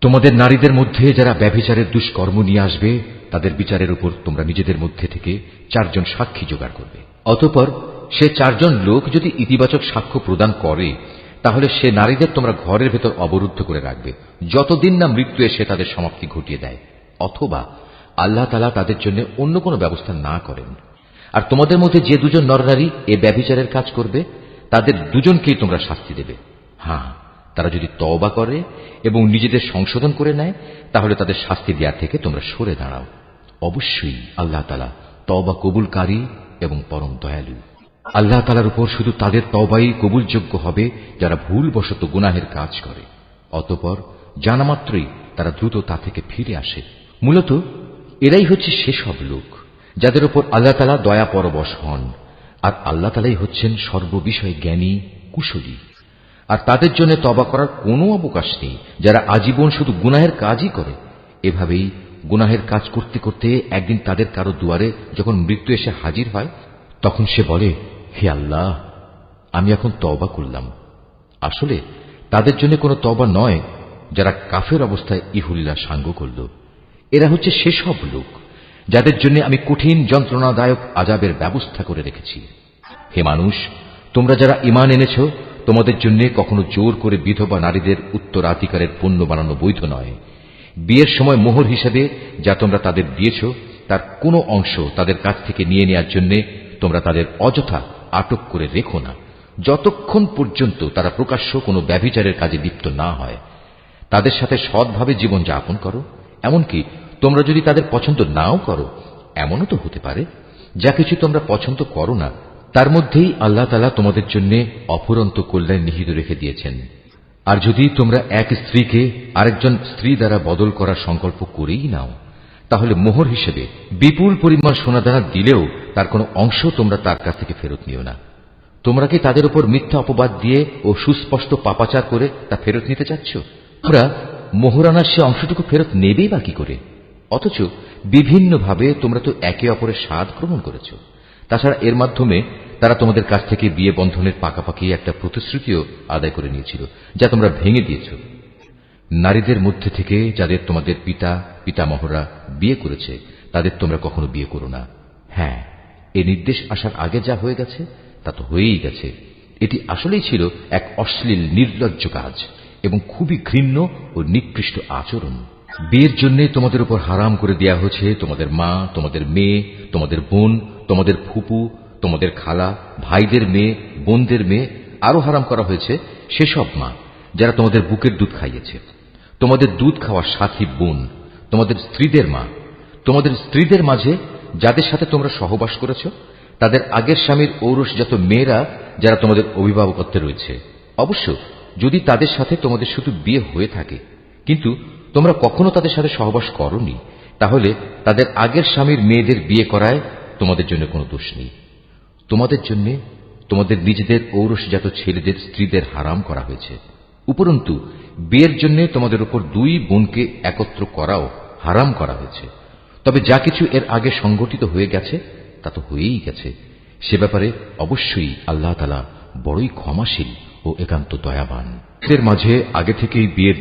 তোমাদের নারীদের মধ্যে যারা ব্যভিচারের দুষ্কর্ম নিয়ে আসবে, তাদের বিচারের উপর তোমরা নিজেদের মধ্যে থেকে চারজন সাক্ষী জোগাড় করবে। অতঃপর সে চারজন লোক যদি ইতিবাচক সাক্ষ্য প্রদান করে, তাহলে সে নারীদের তোমরা ঘরের ভেতর অবরুদ্ধ করে রাখবে, যতদিন না মৃত্যু এসে তাদের সমাপ্তি ঘটিয়ে দেয়। অথবা আল্লাহ তালা তাদের জন্য অন্য কোনো ব্যবস্থা না করেন। আর তোমাদের মধ্যে যে দুজন নরনারী এ ব্যভিচারের কাজ করবে, তাদের দুজনকেই তোমরা শাস্তি দেবে। হ্যাঁ। তারা যদি তওবা করে এবং নিজেদের সংশোধন করে নেয়, তাহলে তাদের শাস্তি দেওয়া থেকে তোমরা সরে দাঁড়াও। অবশ্যই আল্লাহ তালা তওবা কবুলকারী এবং পরম দয়ালু। আল্লাহ তালার উপর শুধু তাদের তওবাই কবুলযোগ্য হবে যারা ভুলবশত গুনাহের কাজ করে। অতপর জানামাত্রই তারা দ্রুত তা থেকে ফিরে আসে। মূলত এরাই হচ্ছে সেসব লোক যাদের উপর আল্লাহ তালা দয়া পরবশ হন। আর আল্লাহ তালাই হচ্ছেন সর্ববিষয়ে জ্ঞানী, কুশলী। আর তাদের জন্য তবা করার কোনো অবকাশ নেই। যারা আজীবন শুধু গুনাহের কাজই করে, এভাবেই গুনাহের কাজ করতে করতে একদিন তাদের কারও দুয়ারে যখন মৃত্যু এসে হাজির হয়, তখন সে বলে, হে আল্লাহ, আমি এখন তবা করলাম। আসলে তাদের জন্য কোনো তবা নয়, যারা কাফের অবস্থায় ইহুল্লা সাঙ্গ করল। এরা হচ্ছে সেসব লোক, যাদের জন্য আমি কঠিন যন্ত্রণাদায়ক আজাবের ব্যবস্থা করে রেখেছি। হে মানুষ, তোমরা যারা ইমান এনেছ তোমাদের জন্য কখনো জোর করে বিধবা নারীদের উত্তরাধিকারের পণ্য বানানো বৈধ নয়। বিয়ের সময় মোহর হিসেবে যা তোমরা তাদের দিয়েছ, তার কোনো অংশ তাদের কাছ থেকে নিয়ে নেওয়ার জন্য তোমরা তাদের অযথা আটক করে রেখো না। যতক্ষণ পর্যন্ত তারা প্রকাশ্য কোনো ব্যভিচারের কাজে লিপ্ত না হয়, তাদের সাথে সৎভাবে জীবন যাপন করো। এমনকি তোমরা যদি তাদের পছন্দ নাও করো, এমনও তো হতে পারে। যা কিছু তোমরা পছন্দ করো না তার মধ্যেই আল্লাহ তালা তোমাদের জন্য অফুরন্ত কল্যাণ নিহিত রেখে দিয়েছেন। আর যদি তোমরা এক স্ত্রীকে আরেকজন স্ত্রী দ্বারা বদল করার সংকল্প করেই নাও, তাহলে মোহর হিসেবে বিপুল পরিমাণ সোনাদানা দিলেও তার কোনো অংশ তোমরা তার কাছ থেকে ফেরত নিও না। তোমরা কি তাদের উপর মিথ্যা অপবাদ দিয়ে ও সুস্পষ্ট পাপাচার করে তা ফেরত নিতে চাচ্ছ? তোমরা মোহরানার সে অংশটুকু ফেরত নেবেই বা কি করে? অথচ বিভিন্নভাবে তোমরা তো একে অপরের স্বাদ গ্রহণ করেছ। তাছাড়া এর মাধ্যমে তারা তোমাদের কাছ থেকে বিয়ে বন্ধনের পাকাপাকি একটা প্রতিশ্রুতিও আদায় করে নিয়েছিল, যা তোমরা ভেঙে দিয়েছ। নারীদের মধ্যে থেকে যাদের তোমাদের পিতা, পিতামহরা বিয়ে করেছে, তাদের তোমরা কখনো বিয়ে করো না। হ্যাঁ এ নির্দেশ আসার আগে যা হয়ে গেছে, তা তো হয়েই গেছে। এটি আসলেই ছিল এক অশ্লীল, নির্লজ্জ কাজ এবং খুবই ঘৃণ্য ও নিকৃষ্ট আচরণ। বিয়ের জন্য তোমাদের উপর হারাম করে দেয়া হয়েছে তোমাদের মা, তোমাদের মেয়ে, তোমাদের বোন, তোমাদের ফুপু তোমাদের খালা, ভাইদের মেয়ে, বোনদের মেয়ে, আরও হারাম করা হয়েছে সেসব মা, যারা তোমাদের বুকের দুধ খাইয়েছে। তোমাদের দুধ খাওয়ার সাথী বোন, তোমাদের স্ত্রীদের মা, তোমাদের স্ত্রীদের মাঝে যাদের সাথে তোমরা সহবাস করেছ, তাদের আগের স্বামীর ঔরসজাত মেয়েরা যারা তোমাদের অভিভাবকত্বে রয়েছে। অবশ্য যদি তাদের সাথে তোমাদের শুধু বিয়ে হয়ে থাকে, কিন্তু তোমরা কখনো তাদের সাথে সহবাস করনি, তাহলে তাদের আগের স্বামীর মেয়েদের বিয়ে করায় তোমাদের জন্য কোনো দোষ নেই। তোমাদের জন্য তোমাদের নিজেদের ঔরসজাত ছেলেদের, স্ত্রীদের হারাম করা হয়েছে। উপরন্তু, বিয়ের জন্য তোমাদের উপর দুই বোনকে একত্র করাও হারাম করা হয়েছে। তবে যা কিছু এর আগে সংগঠিত হয়ে গেছে, তা তো হয়েই গেছে। সে ব্যাপারে অবশ্যই আল্লাহ তালা বড়ই ক্ষমাশীল ও একান্ত দয়াবান। এদের মাঝে আগে থেকেই বিয়ের